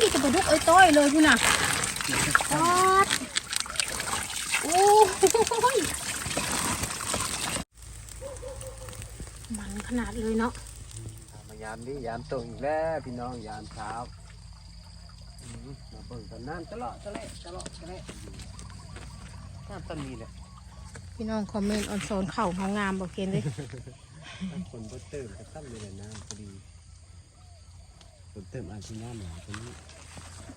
นี่จะปลาดุกเอ้ยต้อยเลยพี่น่ะปาดโอ้ยมันขนาดเลยเนาะมายามนี้ยามตกอีกแล้วพี่น้องยามเช้าอืมมาเบิ่งกันน้ำตลอดตะเละตลอดตะเละน้ำต้นนี้แหละพี่น้องคอมเมนต์ออนโซนเข่าเขางามบอกเคนเลยคนบ่เติมก็ตั้งเลยแหละน้ำพอดีค นเติมอาจจะน้ำหลายตรงนี้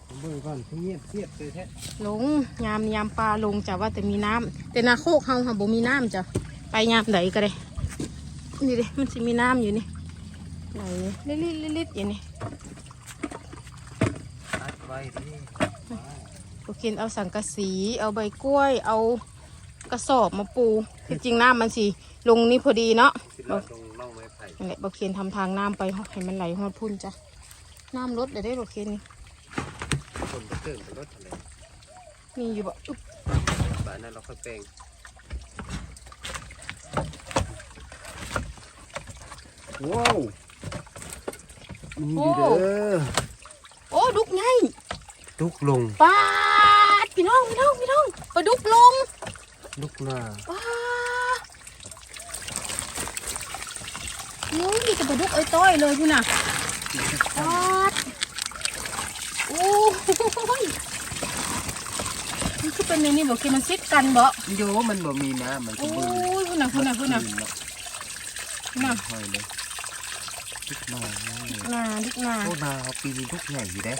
ผมเบิ่งก่อนคือเงียบเงียบเลยแท้ลงยามยามปลาลงจ้ะว่าแต่มีน้ำแต่นาโคกเฮาค่ะบ่มีน้ำจ้ะไปยามไหนก็ได้นี่เด้มันสิมีน้ำอยู่นี่ไหลลิลิลิลิอยู่นี่อัดไว้ที่โอเคนเอาสังกะสีเอาใบกล้วย เอากระสอบมาปูที่จริงน้ำมันสิลงนี่พอดีเนาะที่เราลงล่องไม้ไผ่ นั่นแหละบอเคนทำทางน้ำไปให้มันไหลฮอดพุ่นจ้ะ น้ำลดได้ได้บอเคนนี่คนบ่เติมก็ลดทะเลมีอยู่บ่อึ๊บบ้านนั้นเราค่อยแปลงว้าวนี่เด้อโอ้ดุกไงลุกลงปาดพี่น้องพี่น้องพี่น้องปลาดุกลงลุกหน้าปาดนู้นนี่จะปลาดุกเอ้ยต้อยเลยพี่น่ะปาด โอ้ยมันคือเป็นในนี่บอกคือมันซิดกันบ่โยมันบ่มีน้ำมันโอ้ก็บืนยพุ่นน่ะพุ่นน่ะพุ่นน่ะน่ะค่อยเลยลุกหน้านาดิกนาโอ้นาเขาปีนี้ลุกใหญ่อยู่เด้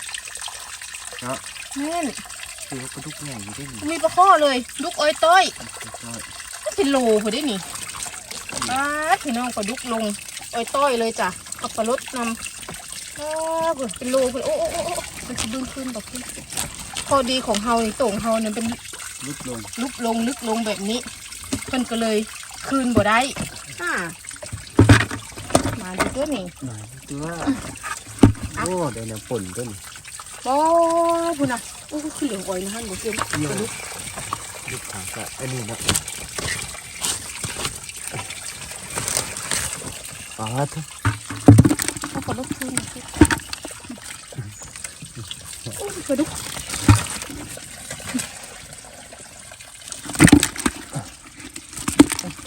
เนาะแม่นคือเขาก็ลุกใหญ่อยู่ได้นี่มีปลาข้อเลยดุกเอ้ยต้อยก็ก็เป็นโลพอได้นี่ปาดพี่น้องปลาดุกลงเอ้ยต้อยเลยจ้ะเอาปลารดนำอ้าวเบิ่งเป็นโลเพิ่นโอ้โอ้โอ้โอ้ มันจะดึงขึ้นแบบนี้ข้อดีของเฮาในโต่งเฮาเนี่ยเป็นลุกลงลุกลงลึกลงแบบนี้เพิ่นก็เลยคืนบ่ได้อ่ามาดูตัวนี้หน่อยตัวโอ้เดี๋ยวน้ำฝนต้นโอ้พุ่นน่ะโอ้คือเหลืองอ่อยนะฮะหนูเกินเยอะลุกขางกะอันนี้นะอ๋อทุกเอาปลาดุกคืนสิโอ้ย ปลาดุก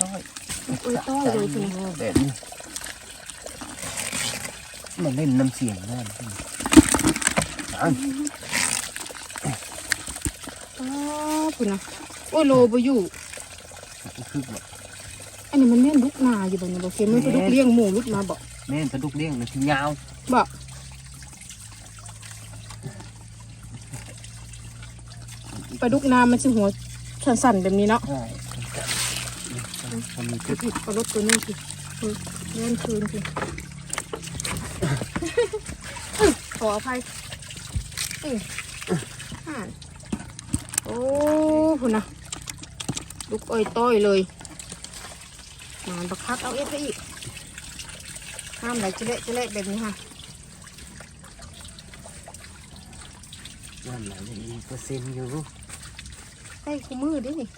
ต้อยเอ้ยต้อยเลยทีนี้แบบนี้มันเล่นน้ำเสียงนั่นอันอ๋อพุ่นนะโอ้ยโลบอยู่คือแบบอันนี้มันแม่นลุกนาอยู่บ่เนี่ยบอกเขียนมันก็ลุกเลี้ยงหมูลุกนาบอกแม่นปลาดุกเลี้ยงมันที่ยาวบอก ปลาดุกนามันจะหัวสั่นๆแบบนี้เนาะใช่มันมีผิจุดดผิดปลาดุกตัวนี้สิเออเล่นคืนสิอื้อขออภัยอื้ออ่านโอ้พุ่นนะลุกอ้อยต้อยเลยมาบักคักเอาเอ็ดไปอีกห้ามไหลจะเละจะเละแบบนี้ค่ะน้ำไหลมีเปอร์เซ็นต์อยู่ ใส่คู่มือดินี่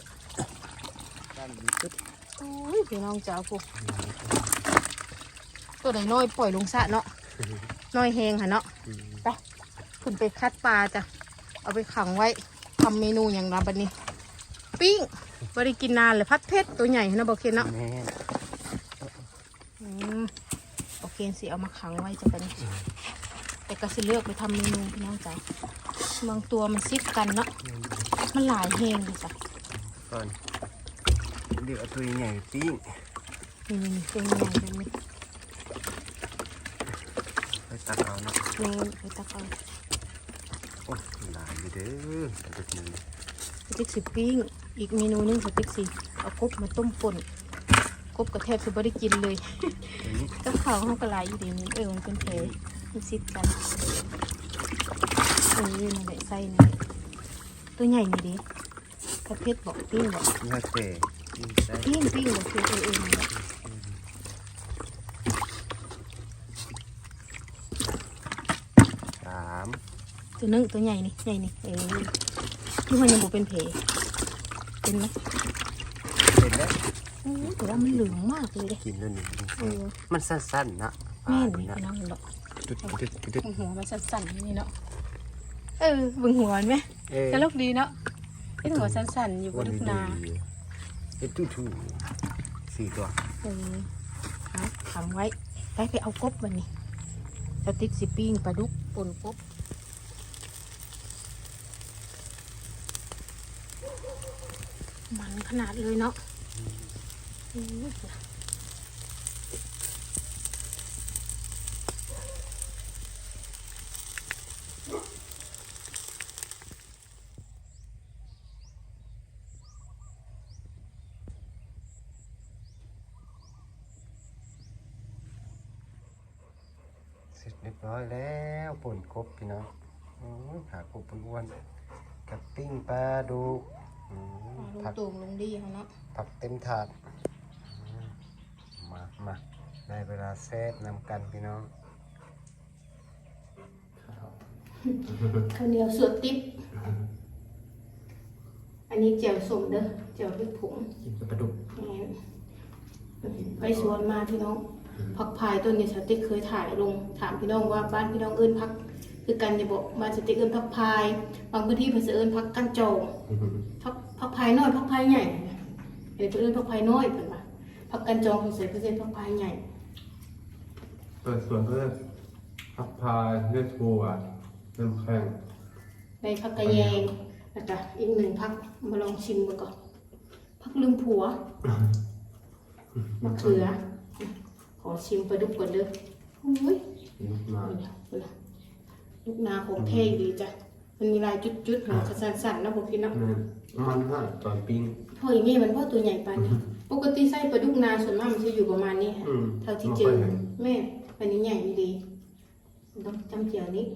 น้ำมีจุดโอ้ยพี่น้องจ๋าพวกตัวไหนน้อยปล่อยลงสระเนาะน้อยแหงค่ะเนาะไปคุณไปคัดปลาจ้ะเอาไปขังไว้ทำเมนูอย่างไรบัดนี้ ปิ้งบริกินนานเลยพัดเพชรตัวใหญ่นะบอกเคนเนาะอโอเคสิเอามาขังไว้จะเป็นแต่ก็สิเลือกไปทำเมนูพี่น้องจ๋าบางตัวมันซิดกันเนาะ มันหลายแหงเลยจ้ะก่อนเดี๋ยวเอาตัวใหญ่ปิ้งนี่นี่ตัวใหญ่แบบนี้ไปตักเอาเนาะนี่ไปตะกอนโอ้หลายอยู่เด้อปลาดุกนี้สติ๊กสิปิ้งอีกเมนูหนึงสติ๊กสิเอากบมาต้มป่นกบกระแทบจะไม่ได้กินเลยตัวนี้ก็เขาเขากระไรอยู่ดีนี่เออมันเป็นแผลมันซิดกันเออนั่นแหละไส้นี่นแหละ ตัวใหญ่นี่ดิกระเพชรบอกปิ้งบอกเนื้อเตะปิ้งใส่ปิ้งปิ้งบอกคือเออเออนั่นแหละสามตัวนึงตัวใหญ่นี่ใหญ่นี่เออที่มันยังบอกเป็นแผลเป็นไหมเสร็จแล้วอือแต่ว่ามันเหลืองมากเลยเด้กินแล้วนี่เออมันสั้นๆนะแม่นนี่นี่นะพี่น้องเห็นบอกจุดจุดจุดหัวมันสั่นๆนี่เนาะ เออเบึงหัวมันไหมเออจะลูกดีเนาะเป็นหัวสั้นๆอยู่บนลูกนาเอ็ดตู้ทูสี่ตัวเออเอาทำไว้ไปไปเอากบมันนี่สติ๊กสิปิ้งปลาดุกปนกบมันขนาดเลยเนาะอู้ยเส ร็จเรียบร้อยแล้วป่นกบพี่น้องโอ้ยขากบอ้วนๆกับปิ้งปลาดุกอืมลุงผักตูงลุงดีเขาเนาะผักเต็มถาดอืมมามาได้เวลาแซ่บนำกันพี่น้องข้าวเหนียวสวดติ๊บ อันนี้เจียวสมเด้อเจียวพริกผงกินกับปลาดุกแม่นไปสวนมาพี่น้อง ผักพายต้นนี้สติ๊กเคยถ่ายลงถามพี่น้องว่าบ้านพี่น้องเอิ้นพัก คือกันจะบอกบ้านสติ๊กเอิ้นพักพาย บางพื้นที่เพิ่นสิเอิ้นพักกันจองพักพักพายน้อยพักพายใหญ่เดี๋ยวเพิ่นเอิ้นพักพายน้อยเพิ่นว่าพักกันจองเพิ่นใส่เพิ่นเอิ้นพักพายใหญ่เปิดสวนเพื่อพักพายเลือดทัวเริ่มแข่งในพักกระแยงแล้วก็อีกหนึ่งพักมาลองชิมดูก่อนพักลืมผัวมะเขือ ขอชิมปลาดุกก่อนเด้ออุ้ยลุกมานี่นะนี่นะลูกนาของเท่ดีจ้ะ มันมีลายจุดๆหัวสั้นๆนะพวกพี่เนาะแม่มันฮะตอนปิ้งพออย่างนี้มันพ่อตัวใหญ่ไปเนี่ยปกติไส้ปลาดุกนาส่วนมากมันจะอยู่ประมาณนี้ค่ะอืมเท่าที่เจอแม่อันนี้ใหญ่ดีต้องจำเจียวนี้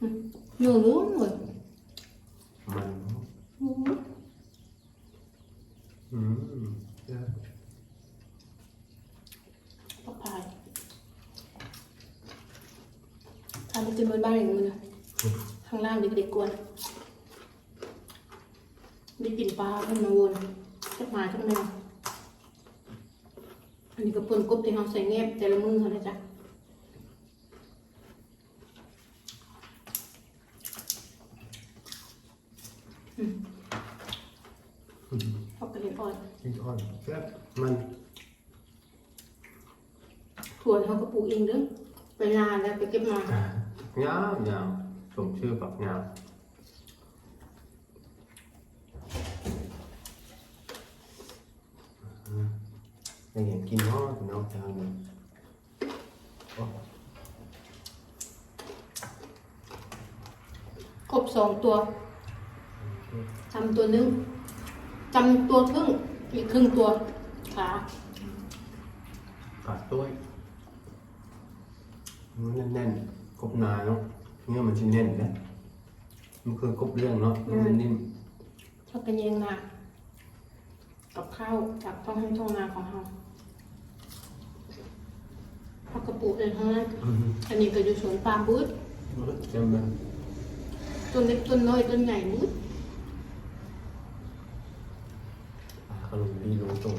อืมหนูรู้หมดมันอืมอืมเยอะ ปลาพาย ทำไปจนบนบ้านอย่างนี้นะข้างล่างเด็กๆกวนมีกลิ่นปลาขึ้นมาวนจักหมาจักแมวอันนี้ก็ปนกบที่เราใส่แงบแต่ละมือเขาเลยจ้ะอืมเอากระเทียมอ่อนกินอ่อนแซ่บมันถั่วเขาก็ปลูกเองเด้อไปนานแล้วไปเก็บมา ยาวยาวสมชื่อปักยาวได้เห็นกินห่อถึงน้องจางเลยโอ้ครบสองตัวจำตัวนึงจำตัวครึ่งอีกครึ่งตัวขากัดด้วยมันแน่นๆ กบนาเนาะเนื้อมันชิ้นแน่นนะมันคือกบเรื่องเนาะมันนิ่มชอบกันเยงนากับข้าวจากท้องให้ท้องนาของเราพักกระปุกเองทั้งนั้นอันนี้ก็อยู่สวนปาล์มบูธเต็มเลยต้นเล็กต้นน้อยต้นใหญ่บูธขนมดีลงตรง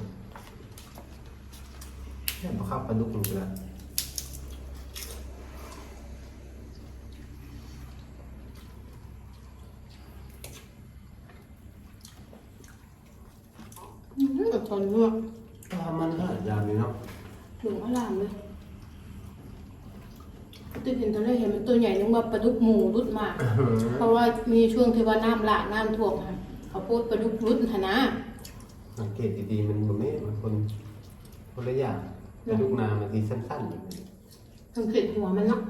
แค่ข้าวปลาดุกลงไปแล้ว อื้อหือตอนนี้ปลามันก็ยามนี้เนาะหลงอลามเลยตื่นเห็นตอนแรกเห็นมันตัวใหญ่นึกว่าปลาดุกหมูรุดมาก เพราะว่ามีช่วงที่ว่าน้ำหลากน้ำท่วมค่ะเขาพูดปลาดุกรุดหนนะสังเกตดีๆมันมันไม่มันคนคนละอย่างปลาดุกนามันทีสั้นๆอยู่สังเกตหัวมันเนาะ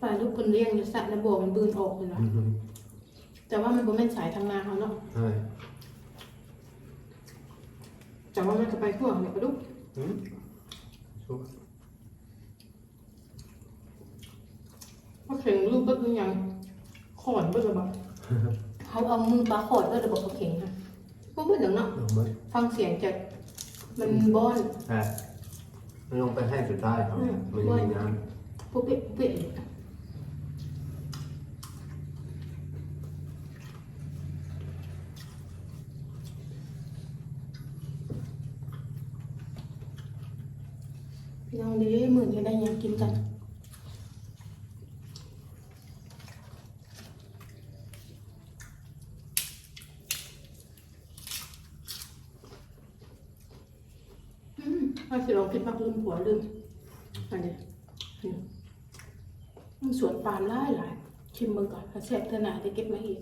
ปลาลูกคนเลี้ยงอยู่สัตว์ระบบมันบืนออกเลยนะแต่ว่ามันบ่แม่นสายทางนาเขาเนาะใช่แต่ว่ามันจะไปทั่วเนี่ยปลาดุกอืมชุบเขาเข่งลูกเบิ้ลยังขอนเบิ้ลระบาเขาเอามือปลาขอดเบิ้ลระบบเขาเข่งค่ะพวกเบิ้ลเดี๋ยวเนาะลงไปฟังเสียงจากมันบ้อน ใช่มันลงไปให้สุดท้ายครับอืมมันยังมีน้พวกเป๊ะเป๊ะอยู่น้ องดีหมื่นจะได้ยังกินกันถ้าสิลองคิดมากลืมผัวลืมอันนี้นี่มันสวนปาล์มหลายหลายชิมมึงก่อนถ้าแซ่บเท่าไหร่จะเก็บมาอีก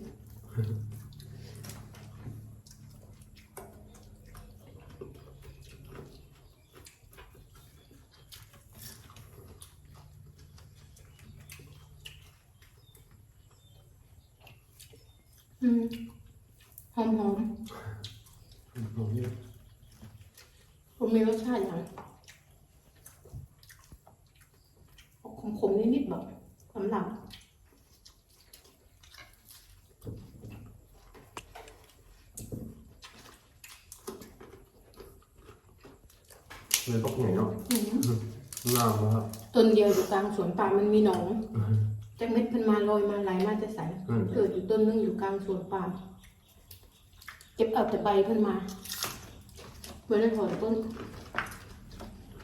อืมหอมหอมหอมเนี่ยๆผมมีรสชาติอย่างออกขมๆนิดๆแบบสำหรับเลยพวกไหนเนาะอืมงามนะครับต้นเดียวอยู่กลางสวนป่ามันมีหนอง จากเม็ดเพิ่นมาลอยมาไหลมาจะใสอืม เกิดอยู่ต้นนึงอยู่กลางสวนป่าเก็บเอาแต่ใบเพิ่นมาเมื่อได้ถอนต้น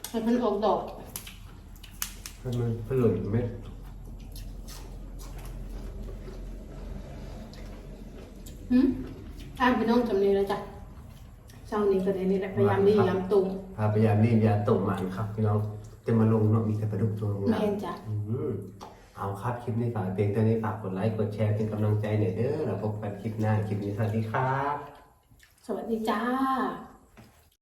ให้เพิ่นออกดอก ให้มันผลึกเม็ดหืมอ่านพี่น้องจำเนีแล้วจ้ะเช้านี้ก็ได้นี่แหละพยายามดีพยายามตรงพาพยายามรีบยาตกหมานครับพี่น้องจะมาลงเนาะมีแต่ปลาดุกตัวงาแม่มนจ้ะอืม เอาครับคลิปนี้ฝากเพียงเท่านี้ฝากกดไลค์กดแชร์เป็นกำลังใจหน่อยเด้อแล้วพบกันคลิปหน้าคลิปนี้สวัสดีครับ สวัสดีจ้า